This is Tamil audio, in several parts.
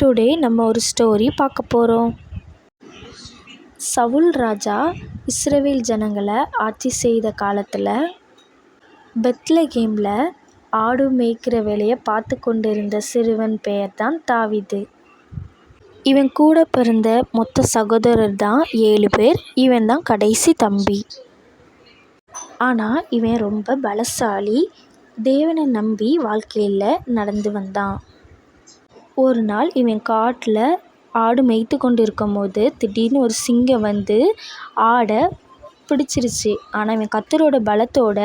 டுடே நம்ம ஒரு ஸ்டோரி பார்க்க போகிறோம் சவுல் ராஜா இஸ்ரேவேல் ஜனங்களை ஆட்சி செய்த காலத்தில் பெத்லகேமில் ஆடு மேய்க்கிற வேலையை பார்த்து கொண்டிருந்த சிறுவன் பெயர் தான் தாவிது. இவன் கூட பிறந்த மொத்த சகோதரர் தான் ஏழு பேர் இவன் தான் கடைசி தம்பி. ஆனால் இவன் ரொம்ப பலசாலி தேவனை நம்பி வாழ்க்கையில் நடந்து வந்தான். ஒரு நாள் இவன் காட்டில் ஆடு மேய்த்து கொண்டு இருக்கும் போது திடீர்னு ஒரு சிங்கம் வந்து ஆடை பிடிச்சிருச்சு. ஆனால் இவன் கத்தரோட பலத்தோட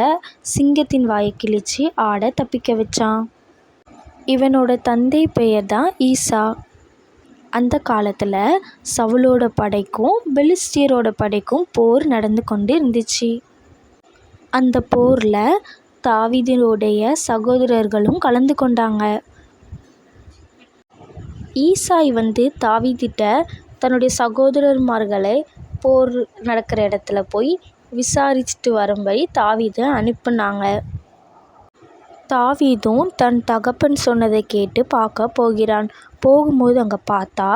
சிங்கத்தின் வாயை கிழிச்சு ஆடை தப்பிக்க வச்சான். இவனோட தந்தை பெயர் தான் ஈசா. அந்த காலத்தில் சவுலோட படைக்கும் பெலிஸ்டியரோட படைக்கும் போர் நடந்து கொண்டு இருந்துச்சு. அந்த போரில் தாவிதனுடைய சகோதரர்களும் கலந்து கொண்டாங்க. ஈசாய் வந்து தாவீதிட்ட தன்னுடைய சகோதரர்மார்களை போர் நடக்கிற இடத்துல போய் விசாரிச்சுட்டு வரும்படி தாவீதை அனுப்புனாங்க. தாவீதும் தன் தகப்பன் சொன்னதை கேட்டு பார்க்க போகிறான். போகும்போது அங்கே பார்த்தா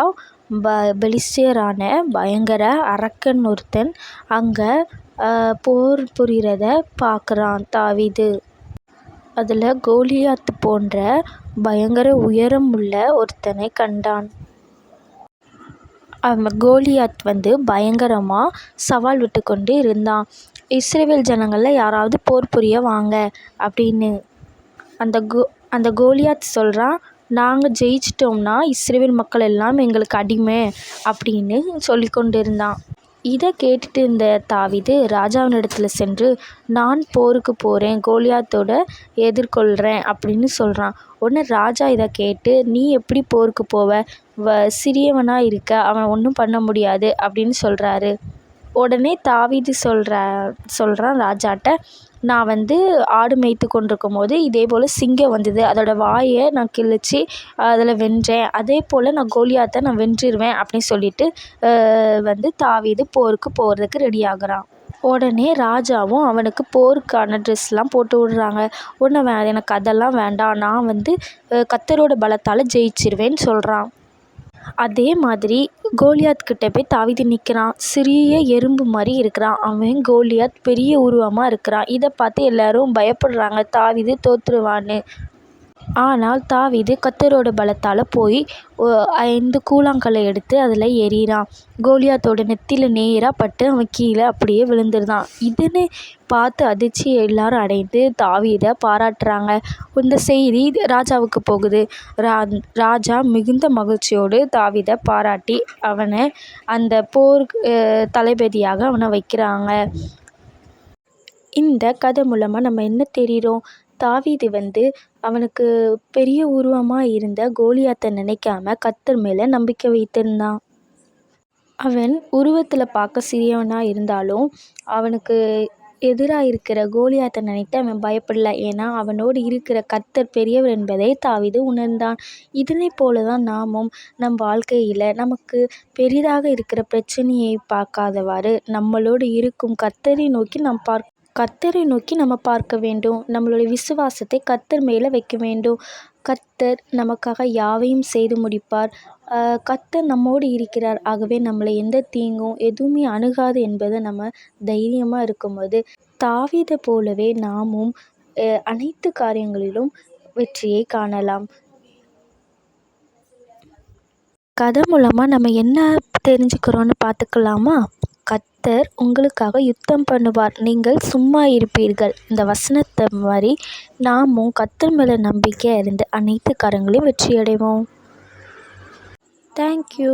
ப பெலிஸ்டியரான பயங்கர அரக்கன் ஒருத்தன் அங்கே போர் புரிகிறத பார்க்குறான் தாவீது. அதில் கோலியாத் போன்ற பயங்கர உயரம் உள்ள ஒருத்தனை கண்டான். அவன் கோலியாத் வந்து பயங்கரமாக சவால் விட்டு கொண்டு இருந்தான். இஸ்ரேவேல் ஜனங்களில் யாராவது போர் புரிய வாங்க அப்படின்னு அந்த கோ அந்த கோலியாத் சொல்கிறான் நாங்கள் ஜெயிச்சிட்டோம்னா இஸ்ரேவேல் மக்கள் எல்லாம் எங்களுக்கு அடிமை அப்படின்னு சொல்லி கொண்டு இருந்தான் இதை கேட்டுட்டு இருந்த தாவீது ராஜாவினிடத்தில் சென்று நான் போருக்கு போகிறேன் கோலியாத்தோட எதிர்கொள்கிறேன் அப்படின்னு சொல்கிறான் உடனே ராஜா இதை கேட்டு நீ எப்படி போருக்கு போவ? வ சிறியவனாக இருக்க அவன் ஒன்றும் பண்ண முடியாது அப்படின்னு சொல்கிறாரு உடனே தாவீது சொல்கிற சொல்கிறான் ராஜாட்ட நான் வந்து ஆடு மேய்த்து கொண்டிருக்கும் போது இதே போல் சிங்கம் வந்தது. அதோடய வாயை நான் கிழிச்சி அதில் வென்றேன். அதே போல் நான் கோலியாத்தை நான் வென்றுடுவேன் அப்படின்னு சொல்லிட்டு வந்து தாவீது போருக்கு போகிறதுக்கு ரெடி ஆகுறான். உடனே ராஜாவும் அவனுக்கு போருக்கான ட்ரெஸ்லாம் போட்டு விடுறாங்க. உடனே வே எனக்கு அதெல்லாம் வேண்டாம். நான் வந்து கத்தரோட பலத்தால் ஜெயிச்சிருவேன்னு சொல்கிறான் அதே மாதிரி கோலியாத் கிட்ட போய் தாவிதி நிற்கிறான் சிறிய எறும்பு மாதிரி இருக்கிறான். அவன் கோலியாத் பெரிய உருவமாக இருக்கிறான். இதை பார்த்து எல்லோரும் பயப்படுறாங்க. தாவீது தோற்றுருவான்னு ஆனால் தாவீது கத்தரோட பலத்தால் போய் ஐந்து கூழாங்கல்லை எடுத்து அதில் எறிகிறான் கோலியாத்தோட நெத்தியில் நேராக பட்டு அவன் கீழே அப்படியே விழுந்துருதான் இதுன்னு பார்த்து அதிர்ச்சி எல்லாரும் அடைந்து தாவீதை பாராட்டுறாங்க. இந்த செய்தி ராஜாவுக்கு போகுது. ரா ராஜா மிகுந்த மகிழ்ச்சியோடு தாவீதை பாராட்டி அவனை அந்த போர் தளபதியாக அவனை வைக்கிறாங்க. இந்த கதை மூலமாக நம்ம என்ன தெரிகிறோம் தாவீது வந்து அவனுக்கு பெரிய உருவமாக இருந்த கோலியாத்தை நினைக்காம கத்தர் மேலே நம்பிக்கை வைத்திருந்தான். அவன் உருவத்தில் பார்க்க சிறியவனாக இருந்தாலும் அவனுக்கு எதிராக இருக்கிற கோலியாத்தை நினைத்து அவன் பயப்படல. ஏன்னா அவனோடு இருக்கிற கத்தர் பெரியவர் என்பதை தாவீது உணர்ந்தான். இதனை போல தான் நாமும் நம் வாழ்க்கையில் நமக்கு பெரிதாக இருக்கிற பிரச்சனையை பார்க்காதவாறு நம்மளோடு இருக்கும் கத்தரை நோக்கி நாம் பார்க்க கர்த்தரை நோக்கி நம்ம பார்க்க வேண்டும். நம்மளுடைய விசுவாசத்தை கர்த்தர் மேலே வைக்க வேண்டும். கர்த்தர் நமக்காக யாவையும் செய்து முடிப்பார். கர்த்தர் நம்மோடு இருக்கிறார். ஆகவே நம்மளை எந்த தீங்கும் எதுவுமே அணுகாது என்பதை நம்ம தைரியமாக இருக்கும்போது தாவிதை போலவே நாமும் அனைத்து காரியங்களிலும் வெற்றியை காணலாம். கதை மூலமாக நம்ம என்ன தெரிஞ்சுக்கிறோன்னு பார்த்துக்கலாமா? கர்த்தர் உங்களுக்காக யுத்தம் பண்ணுவார். நீங்கள் சும்மா இருப்பீர்கள். இந்த வசனத்தை மாதிரி நாமும் கர்த்தர் மேலே நம்பிக்கை இருந்து அனைத்து காரங்களையும் வெற்றியடைவோம். தேங்க்யூ